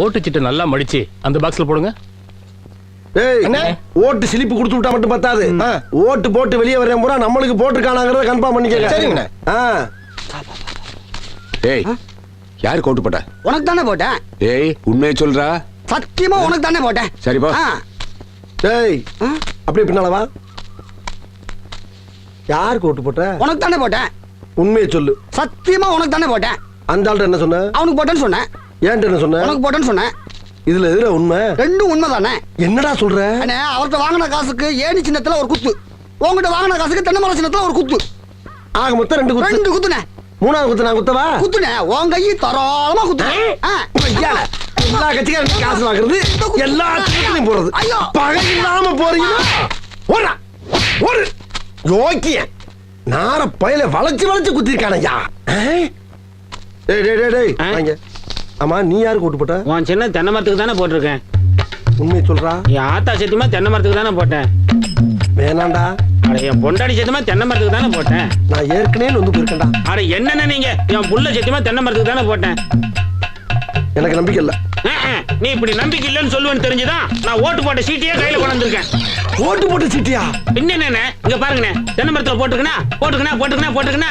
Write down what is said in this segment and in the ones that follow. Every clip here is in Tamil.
ஓட்டுச்சிட்டு நல்லா மடிச்சு அந்த பாக்ஸ்ல போடுங்க. டேய் அண்ணே. ஓட்டு சிலிப்பு கொடுத்து விட்டா மட்டும் பத்தாது. ஓட்டு போட்டு வெளியே வரேன் பூரா நம்மளுக்கு போட்டுருக்கானாங்கிறத கன்ஃபார்ம் பண்ணிக்கங்க. சரிங்கண்ணே. ஆ. டேய் யாரு கோட்டு போட்ட? உனக்கு தானே போட்டேன். டேய் உண்மையை சொல்றா. சத்தியமா உனக்கு தானே போட்டேன். சரிப்பா டேய் அப்படியே பின்னால வா. யாருக்கு ஓட்டு போட்ட? உனக்கு தானே போட்டேன். உண்மையை சொல்லு. சத்தியமா உனக்கு தானே போட்டேன். அந்த ஆள்கிட்ட என்ன சொன்ன? அவனுக்கு போட்டேன்னு சொன்னேன். ஏன்ட்ட என்ன சொன்ன? உனக்கு போட்டேன்னு சொன்னேன். இதுல எதுல உண்மை? ரெண்டும் உண்மைதானே? என்னடா சொல்ற? அண்ணே அவர்கிட்ட வாங்கின காசுக்கு ஏணி சின்னத்துல ஒரு குத்து. உங்ககிட்ட வாங்கின காசுக்கு தென்னை மரம் சின்னத்துல ஒரு குத்து. ஆக மொத்தம் ரெண்டு குத்து. ரெண்டு குத்துனே மூணாவது குத்து நான் குத்தவா? குத்துனே உன் கையை தரோளமா குத்துனே ஆ. ஐயா, எல்லா கட்சிக்காரும் காசு வாங்குறது எல்லா கட்சிகளையும் போறது ஐயோ. பகை இல்லாம போறீங்கன்னா ஓடா. ஒரு யோக்கிய நார பயல வளைச்சு வளைச்சு குத்திருக்கான ஐயா டேய் டேய் டேய்? வாங்க. ஆமா நீ யாருக்கு ஓட்டு போட்ட? உன் சின்ன தென்னை மரத்துக்கு தானே போட்டிருக்கேன். உண்மையை சொல்றா. என் ஆத்தா சத்தியமா தென்னை மரத்துக்கு தானே போட்டேன். வேணாண்டா. அட என் பொண்டாடி சத்தியமா தென்னை மரத்துக்கு தானே போட்டேன். நான் ஏற்கனவே வந்து போயிருக்கேன்டா. அட என்னென்ன நீங்க? என் புள்ள சத்தியமா தென்னை மரத்துக்கு தானே போட்டேன். எனக்கு நம்பிக்கை இல்ல. நீ இப்படி நம்பிக்கை இல்லைன்னு சொல்லுவேன்னு தெரிஞ்சுதான் நான் ஓட்டு போட்ட சீட்டையே கையில கொண்டு வந்திருக்கேன். ஓட்டு போட்டு சிட்டியா? பின்ன என்னண்ணே இங்க பாருங்கண்ணே. தென்னை மரத்துல போட்டுக்கணா போட்டுக்கணா போட்டுக்கணா போட்டுக்கணா.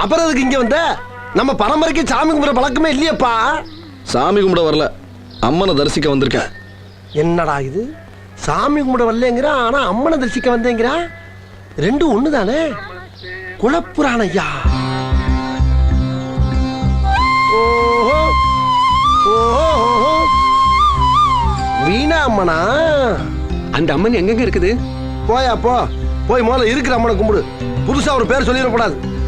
அப்புறம் அதுக்கு இங்க வந்த? நம்ம பரம்பரைக்கு சாமி கும்பிட பழக்கமே இல்லையப்பா. சாமி கும்பிட வரல. அம்மனை தரிசிக்க வந்திருக்கேன். என்னடா இது? சாமி கும்பிட வரலங்கிறான் ஆனா அம்மனை தரிசிக்க வந்தேங்கிறான் ரெண்டும் ஒண்ணு தானே குலப்புராண ஐயா ஓஹோ ஓஹோ ஓஹோ. வீணா அம்மனா? அந்த அம்மன் எங்கெங்க இருக்குது? போயா போ. போய் முதல்ல இருக்கிற அம்மனை கும்பிடு. புதுசா ஒரு பேர் சொல்லிடக்கூடாது.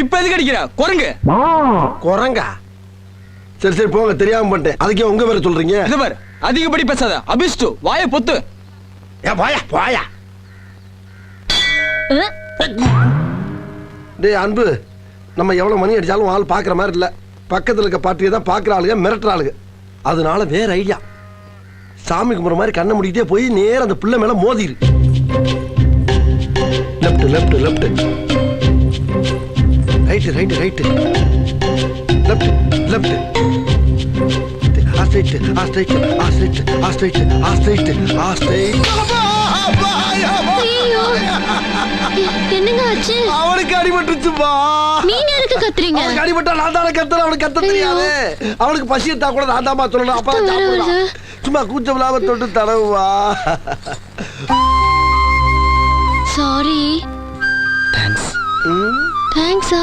இப்ப எதுக்கு அடிக்கிற? குரங்கு. குரங்கா? சரி சரி போங்க. தெரியாம பண்ணிட்டேன். அதுக்கே உங்க பேரை சொல்றீங்க? இது பாரு அதிகப்படி பேசாத. அபிஷ்டு வாய பொத்து. ஏ போயா போயா டேய் அன்பு நம்ம எவ்வளவு மணி அடிச்சாலும் ஆள் பாக்குற மாதிரி இல்ல. பக்கத்துல இருக்க பாட்டியை தான் பாக்குற ஆளுங்க மிரட்டுற ஆளுங்க. அதனால வேற ஐடியா. சாமி கும்பிட்ற மாதிரி கண்ணை முடிக்கிட்டே போய் நேரா அந்த பிள்ளை மேல மோதிரு. Left left left. Right right right left left ஆ ஸ்ட்ரைட் ஆ ஸ்ட்ரைட் ஆ ஸ்ட்ரைட் ஆ ஸ்ட்ரைட் ஆ ஸ்ட்ரைட் ஆ ஸ்ட்ரைட் ஐயோ. என்னங்க ஆச்சு? அவனுக்கு அடிபட்டுச்சுப்பா நீங்க எதுக்கு கத்துறீங்க? அவனுக்கு அடிபட்டா நான் தானே கத்துறேன் அவனுக்கு கத்த தெரியாது. அவனுக்கு பசி எடுத்தா கூட நான் தாமா சொல்லணும். அப்பா சாப்பிடலாம். சும்மா கூச்சம் இல்லாம தொட்டு தடவுவா சாரி ம், தேங்க்ஸா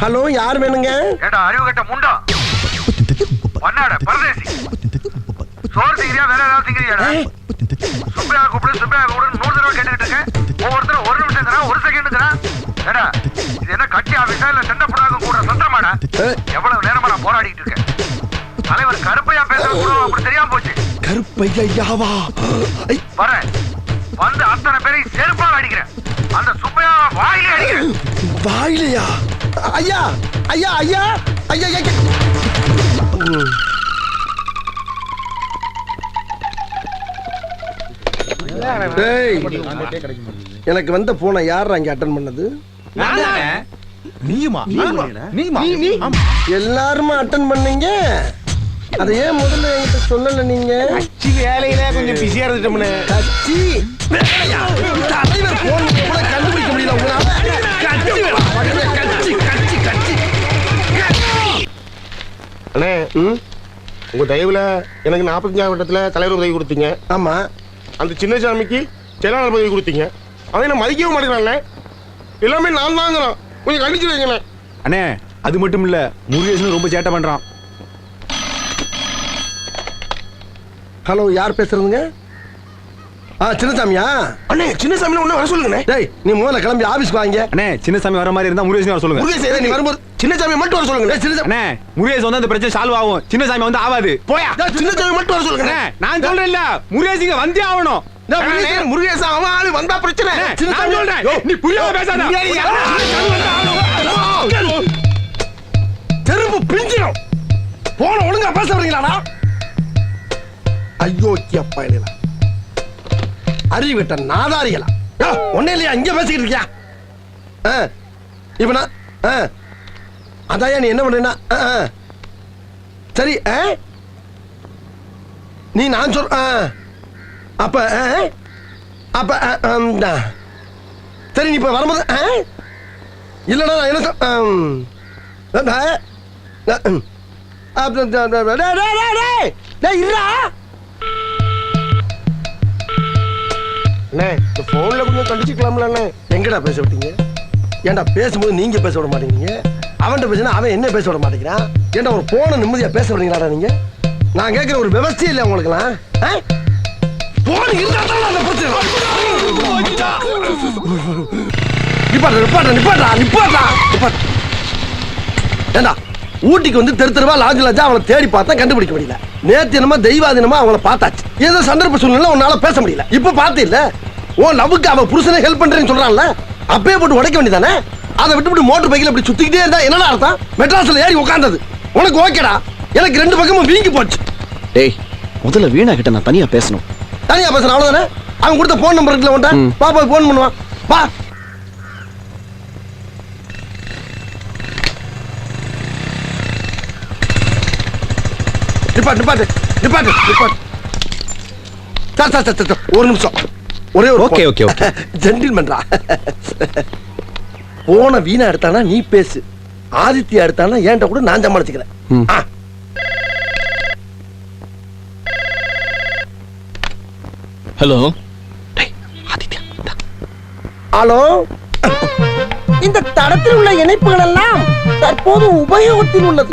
ஹலோ யார் வேணுங்க? ஏடா அறிவு கட்ட முண்டா? பண்ணாட பரதேசி. சோறு திங்கிறியா வேற ஏதாவது திங்கிறியாடா சுப்பையா கூப்பிடு சுப்பையா கூப்பிடு நூறு தடவை கேட்டுக்கிட்டு இருக்கேன். ஒவ்வொருத்தரும் ஒரு நிமிஷம் தரா ஒரு செகண்ட் தரா. ஏடா இது என்ன கட்சி ஆபீஸா இல்ல சண்டை புடாக கூட சந்திரமாடா? எவ்வளவு நேரமா நான் போராடிட்டு இருக்கேன். தலைவர் கருப்பையா பேசுறது கூட அப்படி தெரியாம போச்சு. கருப்பையாவா? ஐ, வரேன். வந்து அத்தனை பேரையும் செருப்பால் அடிக்கிறேன். அந்த சுப்பையா வாயிலே அடிக்கிறேன். வாயிலையா? ஐயா ஐயா ஐயா ஐயா எனக்கு வந்த போனை யார் அங்க அட்டன் பண்ணது? நீயுமா? எல்லாருமா அட்டன் பண்ணீங்க? அதை ஏன் முதல்ல என்கிட்ட சொல்லல நீங்க? வேலையில கொஞ்சம் பிஸியா இருந்துட்டோம்னு. கட்சி? தலைவர் போன் கூட கண்டுபிடிக்க முடியல உங்களால கட்சி. கட்சி அண்ணே ம், உங்க தயவுல எனக்கு நாற்பத்தஞ்சாம் வட்டத்துல தலைவர் உதவி கொடுத்தீங்க. ஆமா. அந்த சின்னசாமிக்கு செயலாளர் பதவி கொடுத்தீங்க. அதை நான் மதிக்கவே மாட்டேங்கிறான்ல எல்லாமே நான் தாங்கிறோம் கொஞ்சம் கண்டிச்சு வைங்களே அண்ணே அது மட்டும் இல்ல முருகேசன் ரொம்ப சேட்டை பண்றான். ஹலோ யார் பேசுறதுங்க? ஆ சின்னசாமியா? அண்ணே சின்னசாமி ஒண்ணு வர சொல்லுங்கண்ணே. டேய் நீ முதல்ல கிளம்பி ஆபீஸ்க்கு வாங்க. அண்ணே சின்னசாமி வர மாதிரி இருந்தா முருகேசன் வர சொல்லுங்க. ஏதோ நீ வரும்போது சின்னசாமி மட்டும் வர சொல்லுங்க டேய், சின்னசாமி அண்ணே முருகேசன் வந்து அந்த பிரச்சனை சால்வ் ஆகும். சின்னசாமி வந்து ஆகாது போயா. டேய், சின்னசாமி மட்டும் வர சொல்லுங்க நான் சொல்றேன்ல. முருகேசிங்க வந்தே ஆகணும். முருகேசன் அவன் ஆளு வந்தா பிரச்சனை. நான் சொல்றேன். நீ புரியாம பேசாத. தெருப்பு பிஞ்சிடும் போன ஒழுங்கா பேச வரீங்களாடா ஐயோ பயணிகளா அறிவிட்ட நாதாரிகளா ஒன்னே இல்லையா இங்க பேசிக்கிட்டு இருக்கியா ஆ, இப்ப நான் ஆ, அதாயா நீ என்ன பண்றீன்னா சரி ஆ? நீ நான் சொல் ஆ. அப்ப ஆ? அப்ப ஆ, சரி நீ இப்ப வரும்போது ஆ? இல்லடா நான் என்ன சொல் இருடா அண்ணே இந்த போன்ல கொஞ்சம் கண்டிச்சுக்கலாம்ல அண்ணே. எங்கடா பேச விட்டீங்க? ஏன்டா பேசும்போது நீங்க பேச விட மாட்டேங்கிறீங்க? அவன்கிட்ட பேசினா அவன் என்ன பேச விட மாட்டேங்கிறான்? ஏன்டா ஒரு ஃபோனை நிம்மதியா பேச விடுறீங்களாடா நீங்க? நான் கேட்கிற ஒரு விவசாயம் இல்லை உங்களுக்குலாம் போன் இருந்தா தான் அந்த பிரச்சனை. நிப்பாட்டா நிப்பாட்டா நிப்பாட்டா நிப்பாட்டா நிப்பாட்டா. ஏண்டா ஊட்டிக்கு வந்து தெரு தெருவா லாஜ் லாஜா அவளை தேடி பார்த்தா கண்டுபிடிக்க முடியல. நேத்து என்னமோ தெய்வாதீனமா அவங்கள பார்த்தாச்சு. ஏதோ சந்தர்ப்ப சூழ்நிலை உன்னால பேச முடியல. இப்ப பார்த்து இல்ல ஓ லவ்வுக்கு அவ புருஷனை ஹெல்ப் பண்றேன்னு சொல்றான்ல அப்பயே போட்டு உடைக்க வேண்டியதானே? அதை விட்டு மோட்டர் பைக்கில் அப்படி சுத்திக்கிட்டே இருந்தா என்னடா அர்த்தம்? மெட்ராஸ்ல ஏறி உட்கார்ந்தது உனக்கு ஓகேடா எனக்கு ரெண்டு பக்கமும் வீங்கி போச்சு. டேய் முதல்ல வீணா கிட்ட நான் தனியா பேசணும். தனியா பேசுறேன் அவ்வளவுதானே? அவன் கொடுத்த போன் நம்பர் இருக்குல்ல உன்ட்ட போய் போன் பண்ணுவான். வா. நிப்பாட்டு நிப்பாட்டு நிப்பாட்டு நிப்பாட்டு. சார் சார் சார் சார், ஒரு நிமிஷம். ஒரே ஒரு Okay, okay, okay. ஜென்டில்மேன்டா போன வீணா எடுத்தானா நீ பேசு. ஆதித்யா எடுத்தானா ஏன்ட்ட கூட நான் சமாளிச்சுக்கிறேன். Hello hello? இந்த தடத்தில் உள்ள இணைப்புகள் எல்லாம் தற்போது உபயோகத்தில் உள்ளது.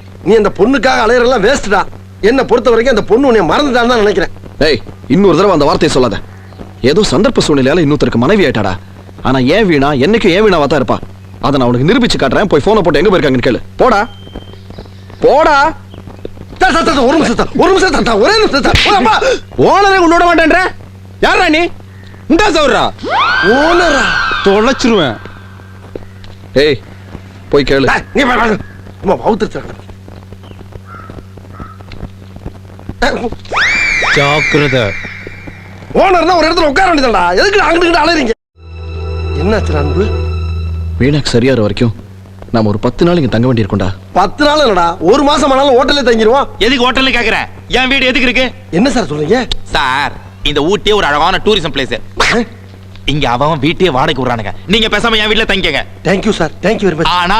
நீ அந்த பொண்ணுக்காக அலையறெல்லாம் வேஸ்ட்டா என்ன பொறுத்த வரைக்கும் அந்த பொண்ணு உன்னை மறந்துட்டான்னு தான் நினைக்கிறேன். ஏய் இன்னொரு தடவை அந்த வார்த்தையை சொல்லாத. ஏதோ சந்தர்ப்ப சூழ்நிலையால இன்னொருத்தருக்கு மனைவி ஆயிட்டாடா. ஆனா ஏன் வீணா என்னைக்கும் ஏன் வீணாவா தான் இருப்பா? அதை நான் உனக்கு நிரூபிச்சு காட்டுறேன். போய் போனை போட்டு எங்க போயிருக்காங்கன்னு கேளு. போடா. போடா. ஒரு நிமிஷம் ஒரு நிமிஷம் ஒரே நிமிஷம். ஓனரே உன்னோட மாட்டேன்ற? யாரா நீ? உண்டா சௌரா ஓனரா? தொலைச்சிருவேன். ஏய் போய் கேளு. நீ வா, வா, ஜாக்கிரதை. ஓனர்னா ஒரு இடத்துல உட்கார வேண்டியதுடா. எதுக்கு அங்கிட்டு அலையறீங்க? என்னாச்சு அன்பு? வீணாக்கு சரியாற வரைக்கும் நாம ஒரு பத்து நாள் இங்க தங்க வேண்டியிருக்கும்டா. பத்து நாள் என்னடா ஒரு மாசம் ஆனாலும் ஹோட்டல்ல தங்கிடுவோம் எதுக்கு ஹோட்டல்ல கேக்குறேன் என் வீடு எதுக்கு இருக்கு? என்ன சார் சொல்றீங்க? சார் இந்த ஊட்டியே ஒரு அழகான டூரிசம் பிளேஸ். இங்க அவன் வீட்டையே வாடகைக்கு விடுறானுங்க. நீங்க பேசாம என் வீட்ல தங்கிக்கங்க. Thank you sir thank you very much ஆனா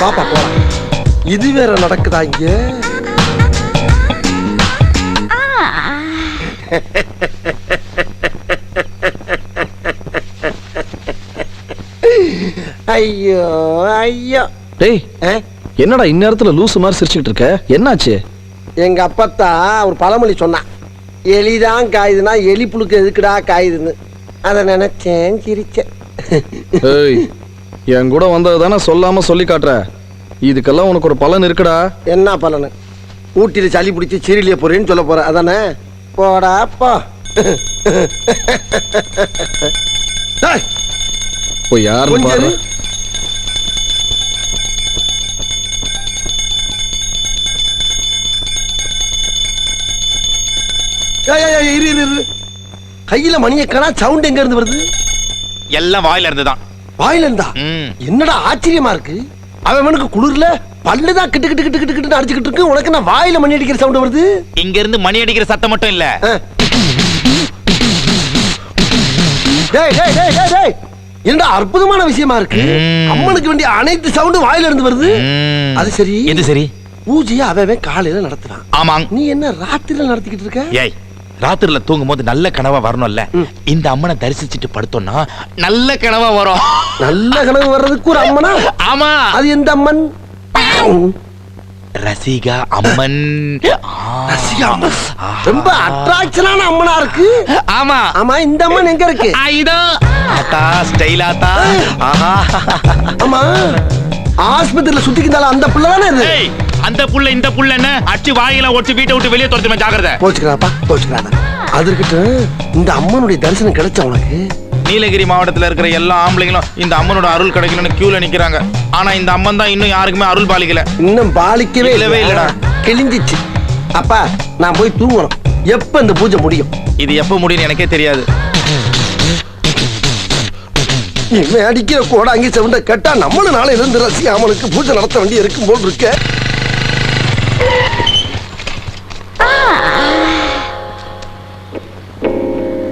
பாப்பா போலாம். இது வேற நடக்குதா இங்க? ஐயோ ஐயோ. டேய் என்னடா இந்நேரத்துல லூசு மாதிரி சிரிச்சுக்கிட்டு இருக்க? என்னாச்சு? எங்க அப்பத்தா ஒரு பழமொழி சொன்னான் எலிதான் காயுதுன்னா எலி புழுக்கு எதுக்குடா காயுதுன்னு. அதை நினைச்சேன் சிரிச்சேன். என் கூட வந்தது தானே சொல்லாம சொல்லி காட்டுற? இதுக்கெல்லாம் உனக்கு ஒரு பலன் இருக்குடா. என்ன பலனு? ஊட்டியில் சளி பிடிச்சி சீரியலிய போறேன்னு சொல்ல போற அதானே? போடா போ. டேய், போய் யாருன்னு பாரு. கையில மணியக்கணா சவுண்ட் எங்க இருந்து வருது? எல்லாம் வாயில இருந்து தான் வாயில இருந்தா. என்னடா ஆச்சரியமா இருக்கு? அவனுக்கு குளிர்ல பல்லுதான் கிட்டு கிட்டு கிட்டு கிட்டு கிட்டு அடிச்சுக்கிட்டு இருக்கு. உனக்கு என்ன வாயில மணி அடிக்கிற சவுண்ட் வருது? இங்க இருந்து மணி அடிக்கிற சத்தம் மட்டும் இல்ல. என்னடா அற்புதமான விஷயமா இருக்கு. அம்மனுக்கு வேண்டிய அனைத்து சவுண்டும் வாயில இருந்து வருது. அது சரி. எது சரி? பூஜையை அவன் காலையில நடத்துறான். ஆமாங். நீ என்ன ராத்திரில நடத்திக்கிட்டு இருக்க? ஏய் ராத்திரில தூங்கும் போது நல்ல கனவா வரணும்ல. இந்த அம்மனை தரிசிச்சுட்டு படுத்தோம்னா நல்ல கனவா வரும். நல்ல கனவு வர்றதுக்கு ஒரு அம்மனா? ஆமா. அது எந்த அம்மன்? ரசிகா அம்மன். ரசிகா அம்மன். ரொம்ப அட்ராக்ஷனான அம்மனா இருக்கு. ஆமா. ஆமா இந்த அம்மன் எங்க இருக்கு? ஆ, இதோ. ஆத்தா ஸ்டைல் ஆத்தா. ஆஹா. ஆமா. ஆஸ்பத்திரியில சுத்திக்கிட்டால அந்த பிள்ளை தானே ஏய் அந்த புள்ள இந்த புள்ள என்ன? அடிச்சு வாயில ஒடிச்சு வீட்டை விட்டு வெளியே துரத்துமே ஜாக்கிரதை. போச்சுக்கிறாப்பா போச்சுக்கிறாங்க அது இருக்கட்டும் இந்த அம்மனுடைய தரிசனம் கிடைச்ச உனக்கு? நீலகிரி மாவட்டத்துல இருக்கிற எல்லா ஆம்பளைங்களும் இந்த அம்மனோட அருள் கிடைக்கணும்னு கியூல நிக்கிறாங்க. ஆனா இந்த அம்மன் தான் இன்னும் யாருக்குமே அருள் பாலிக்கல. இன்னும் பாலிக்கவே இல்லவே இல்லடா. கிழிஞ்சிச்சு. அப்பா நான் போய் தூங்கணும். எப்ப இந்த பூஜை முடியும்? இது எப்ப முடியும்னு எனக்கே தெரியாது. இவன் அடிக்கிற கூட அங்கே செவண்ட கேட்டா நம்மளும் நாளையில இருந்து ரசி அம்மனுக்கு பூஜை நடத்த வேண்டி இருக்கும் போல் இருக்க.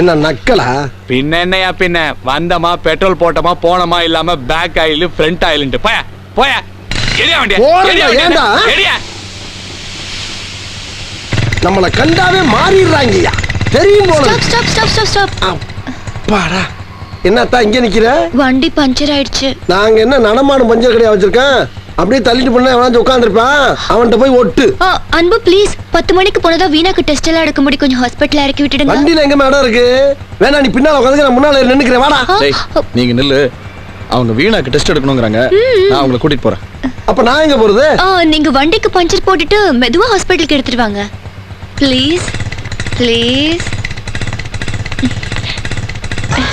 என்ன நக்கலா? பின்ன என்னையா பின்ன? வந்தமா பெட்ரோல் போட்டோமா போனோமா இல்லாம பேக் ஆயில் ஃப்ரண்ட் ஆயில்ன்ட்டு போய போய. எடியா வண்டியா? ஏன்டா? எடியா நம்மளை கண்டாவே மாறிடுறாங்கய்யா. தெரியும் போல. Stop stop stop stop stop அப்பாடா. என்னத்தா இங்க நிக்கிற? வண்டி பஞ்சர் ஆயிடுச்சு. நாங்க என்ன நடமாடும் பஞ்சர் கடையா வச்சிருக்கேன்? அப்படியே தள்ளிட்டு பண்ண எவனாச்சும் உட்காந்துருப்பான் அவன்கிட்ட போய் ஒட்டு. ஆ, அன்பு ப்ளீஸ் பத்து மணிக்கு போனதா வீணாக்கு டெஸ்ட் எல்லாம் எடுக்க முடியும். கொஞ்சம் ஹாஸ்பிட்டல் இறக்கி விட்டுடுங்க. வண்டியில எங்க இடம் இருக்கு? வேணா நீ பின்னால உட்காந்து நான் முன்னால நின்னுக்கிறேன். வாடா. டேய் நீங்க நில்லு. அவங்க வீணாக்கு டெஸ்ட் எடுக்கணுங்கிறாங்க. நான் அவங்கள கூட்டிட்டு போறேன். அப்ப நான் எங்க போறது? ஆ, நீங்க வண்டிக்கு பஞ்சர் போட்டுட்டு மெதுவா ஹாஸ்பிட்டலுக்கு எடுத்துட்டு வாங்க ப்ளீஸ் ப்ளீஸ்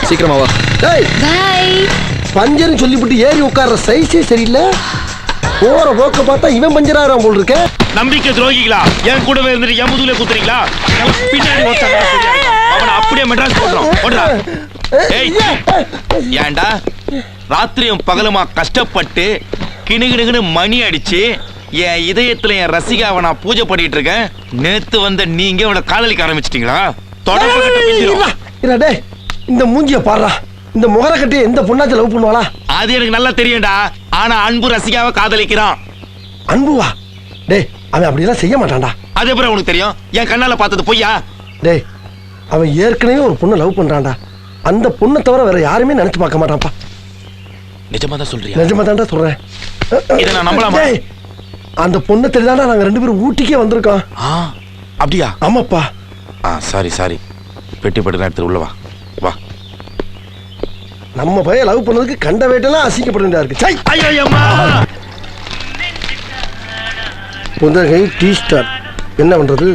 சீக்கிரமா வா. டேய் பை பஞ்சர்னு சொல்லிவிட்டு ஏறி உட்கார்ற சைஸே சரியில்லை. போற போக்க பார்த்தா இவன் பஞ்சர் ஆகிறான் போல் இருக்க. நம்பிக்கை துரோகிகளா? என் கூடவே இருந்துட்டு என் முதுகுல குத்துறீங்களா? பின்னாடி அவனை அப்படியே மெட்ராஸ் போடுறோம் ஓடுறா ஏய் ஏன்டா? ராத்திரியும் பகலுமா கஷ்டப்பட்டு கிணுகிணுகினு மணி அடிச்சு என் இதயத்துல என் ரசிகாவை நான் பூஜை பண்ணிட்டு இருக்கேன். நேத்து வந்த நீங்க அவனை காதலிக்க ஆரம்பிச்சிட்டீங்களா? தொடர்பு இந்த மூஞ்சிய பாடுறா இந்த முகர கட்டி எந்த பொண்ணாச்சும் லவ் பண்ணுவாளா? அது எனக்கு நல்லா தெரியும்டா. ஆனா அன்பு ரசிகாவை காதலிக்கிறான். அன்புவா? டேய் அவன் அப்படியெல்லாம் செய்ய மாட்டான்டா. அது எப்படி உனக்கு தெரியும்? என் கண்ணால பார்த்தது பொய்யா? டேய் அவன் ஏற்கனவே ஒரு பொண்ணை லவ் பண்றான்டா. அந்த பொண்ணை தவிர வேற யாருமே நினைச்சு பார்க்க மாட்டான்ப்பா. நிஜமா தான் சொல்றியா? நிஜமா தான்டா சொல்றேன். இதை நான் நம்பலாமா? டேய், அந்த பொண்ணை தெரியாதா நாங்க ரெண்டு பேரும் ஊட்டிக்கே வந்திருக்கோம். ஆ அப்படியா? ஆமாப்பா. ஆ சாரி சாரி. பெட்டி பட்டு எடுத்து உள்ள வா வா. நம்ம பையன் லவ் பண்ணதுக்கு கண்ட வேட்டெல்லாம் அசிங்கப்பட வேண்டியதா இருக்கு. சை! ஐயோ அம்மா புதகை டீ ஸ்டார். என்ன பண்றது?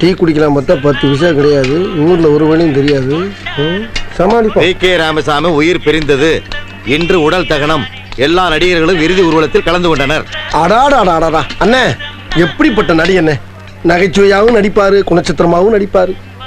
டீ குடிக்கலாம் பார்த்தா பத்து விஷயம் கிடையாது. ஊர்ல ஒரு வழியும் தெரியாது சமாளிப்போம். கே ராமசாமி உயிர் பிரிந்தது. இன்று உடல் தகனம். எல்லா நடிகர்களும் இறுதி ஊர்வலத்தில் கலந்து கொண்டனர். அடாடாடாடாடா அண்ணே எப்படிப்பட்ட நடி அண்ணே நகைச்சுவையாவும் நடிப்பாரு குணச்சித்திரமாவும் நடிப்பாரு.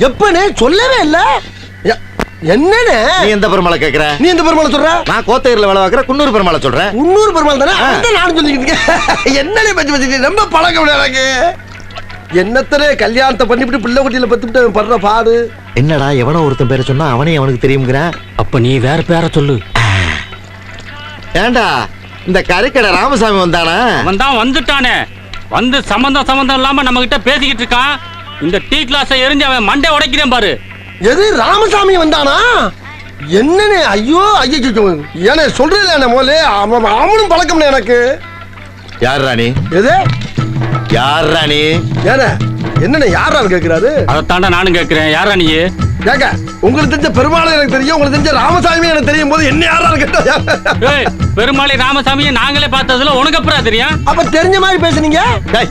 எப்பனே சொல்லவே இல்ல. எ- என்னண்ணே நீ எந்த பெருமாளை கேக்குற? நீ இந்த பெருமாளை சொல்ற? நான் கோத்தையர்ல வேலை பார்க்குற குன்னூர் பெருமாளை சொல்றேன். முன்னூறு பெருமாள் தானே. அதான் நானும் சொல்லிக்கிட்டு இருக்கேன். என்னனே பத்தி பத்தி ரொம்ப பழக்கம் எனக்கு. என்னத்தனே கல்யாணத்தை பண்ணிவிட்டு பிள்ளை குட்டியில பத்துட்டு அவன் படுற பாடு. என்னடா எவனோ ஒருத்தன் பேரை சொன்னா அவனே அவனுக்கு தெரியுங்கிறான் அப்ப நீ வேற பேரை சொல்லு. ஏண்டா இந்த கறிக்கடை ராமசாமி வந்தானா? அவன் தான் வந்துட்டானே. வந்து சம்பந்தம் சம்பந்தம் இல்லாம நம்ம கிட்ட பேசிக்கிட்டு இருக்கான். இந்த டீ கிளாஸை எரிஞ்சு அவன் மண்டை உடைக்கிறேன் பாரு. எது ராமசாமி வந்தானா? என்னனே ஐயோ ஐயோ ஏனே சொல்றேன் என்ன மோலே அவன் அவனும் பழக்கம் எனக்கு. யார் ராணி? எது? யார் ராணி? ஏனே என்னண்ணே யாரான்னு கேக்குறாரு அதைத்தாண்டா நானும் கேட்கிறேன். யாரா நீ கேக்க உங்களுக்கு தெரிஞ்ச பெருமாள் எனக்கு தெரியும் உங்களுக்கு தெரிஞ்ச ராமசாமி எனக்கு தெரியும் போது என்ன யாரான்னு கேட்டா? ஏய், பெருமாளை ராமசாமியை நாங்களே பார்த்ததுல உனக்கு அப்புறம் தெரியும். அப்ப தெரிஞ்ச மாதிரி பேசுனீங்க? டேய்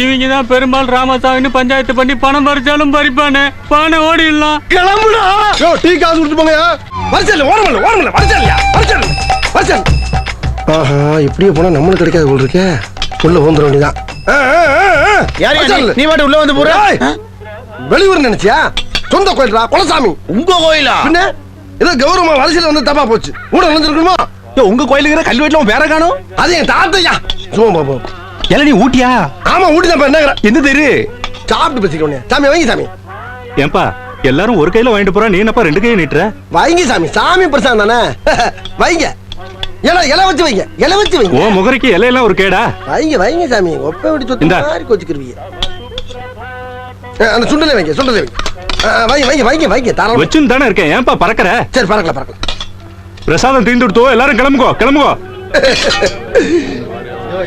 இவங்க தான் பெருமாள் ராமசாமின்னு பஞ்சாயத்து பண்ணி பணம் பறிச்சாலும் பறிப்பானே. பானை ஓடிடலாம். கிளம்புடா. யோ டீ காசு கொடுத்து போங்க வரச்சல் ஓரமல்ல ஓரமல்ல வரச்சல் வரச்சல் வரச்சல் ஆஹா இப்படியே போனா நம்மளுக்கு கிடைக்காது போல் இருக்கே. உள்ள வந்துட வேண்டியதான். யார். நீ? மட்டும் உள்ள வந்து போற? வெளியூர் நினைச்சியா? சொந்த கோயில்டா குலசாமி. உங்க கோயிலா? பின்ன ஏதோ கௌரவமா வரிசையில வந்து தப்பா போச்சு. கூட நினைச்சிருக்கணுமா உங்க கோயிலுக்கு கல்வி வீட்டுல வேற காணும். அது என் தாத்தையா. சும்மா பாப்போம் எல நீ ஊட்டியா? ஆமா ஊட்டி தான் என்ன எந்த தெரு? சாப்பிட்டு பேசிக்கோனே சாமி வாங்கி சாமி. ஏன்பா எல்லாரும் ஒரு கையில வாங்கிட்டு போறா நீ என்னப்பா ரெண்டு கையை நீட்டுற? வைங்க சாமி சாமி பிரசாதம் தானே? வைங்க. இலை இலை வச்சு வைங்க இலை வச்சு வைங்க. ஓ முகரைக்கு இலையெல்லாம் ஒரு கேடா? வைங்க வைங்க சாமி ஒப்ப விட்டு சொத்து. மாதிரி கொச்சுக்கிருவீங்க அந்த சுண்டலை வைங்க சுண்டலை வைங்க. வைங்க வைங்க வைங்க வைங்க தரம் வச்சுன்னு தானே இருக்கேன் ஏன்பா பறக்கற? சரி பறக்கலாம் பறக்கலாம் பிரசாதம் தீர்ந்து கொடுத்தோ எல்லாரும் கிளம்புகோ கிளம்புகோ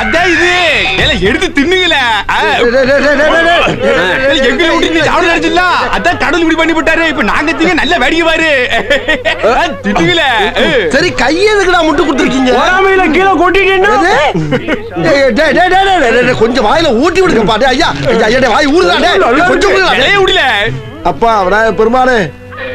அதான் இது. ஏல எடுத்து தின்னுங்கள. டேய், டேய், டேய், டேய், டேய், டேய். எங்களை விட்டு சாப்பிட நினைச்சிடல அதான் கடவுள் இப்படி பண்ணி விட்டாரு இப்ப நாங்க திங்க நல்ல வேடிக்கை பாரு. தின்னுங்கள. சரி கையை எதுக்குடா முட்டு கொடுத்துருக்கீங்க? பொறாமையில கீழே கொட்டிட்டீங்கன்னா எது? டேய், டேய், டேய், டேய், டேய், டேய், டேய், கொஞ்சம் வாயில ஊட்டி விடுங்க பாட்டு ஐயா ஐயா, வாய் டேய், கொஞ்சம். இலைய விடல. அப்பா பெருமானே